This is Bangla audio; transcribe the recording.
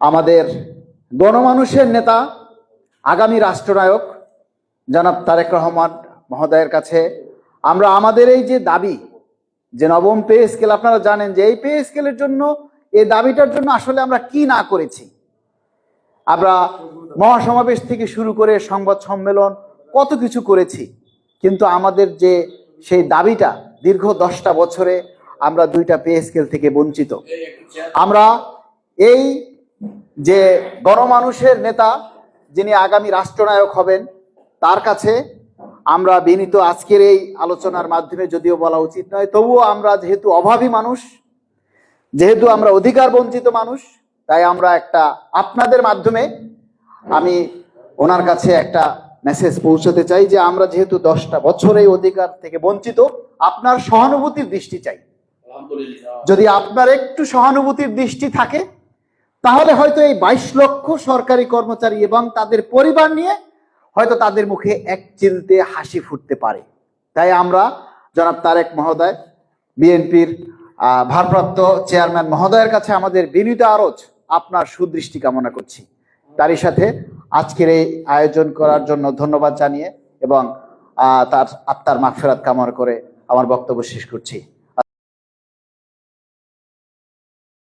আমাদের গণমানুষের নেতা, আগামী রাষ্ট্রনায়ক জনাব তারেক রহমান মহোদয়ের কাছে আমরা আমাদের এই যে দাবি, যে নবম পে স্কেল, আপনারা জানেন যে এই পে স্কেলের জন্য, এই দাবিটার জন্য আসলে আমরা কি না করেছি? আমরা মহাসমাবেশ থেকে শুরু করে সংবাদ সম্মেলন কত কিছু করেছি, কিন্তু আমাদের যে সেই দাবিটা দীর্ঘ দশটা বছরে আমরা দুইটা পে স্কেল থেকে বঞ্চিত। আমরা এই যে গণমানুষের নেতা যিনি আগামী রাষ্ট্রনায়ক হবেন তার কাছে আমরা বিনীত আজকের এই আলোচনার মাধ্যমে যদিও বলা উচিত নয় তবুও আমরা যেহেতু অভাবী মানুষ যেহেতু আমরা অধিকার বঞ্চিত মানুষ তাই আমরা একটা আপনাদের মাধ্যমে আমি ওনার কাছে একটা মেসেজ পৌঁছাতে চাই যে আমরা যেহেতু দশটা বছর এই অধিকার থেকে বঞ্চিত আপনার সহানুভূতির দৃষ্টি চাই। যদি আপনার একটু সহানুভূতির দৃষ্টি থাকে তাহলে হয়তো এই বাইশ লক্ষ সরকারি কর্মচারী এবং তাদের পরিবার নিয়ে হয়তো তাদের মুখে এক চিলতে হাসি ফুটতে পারে। তাই আমরা জনাব তারেক মহোদয়, বিএনপির ভারপ্রাপ্ত চেয়ারম্যান মহোদয়ের কাছে আমাদের বিনীত আরজ আপনার সুদৃষ্টি কামনা করছি। তারই সাথে আজকের এই আয়োজন করার জন্য ধন্যবাদ জানিয়ে এবং তার আত্মার মাগফেরাত কামনা করে আমার বক্তব্য শেষ করছি।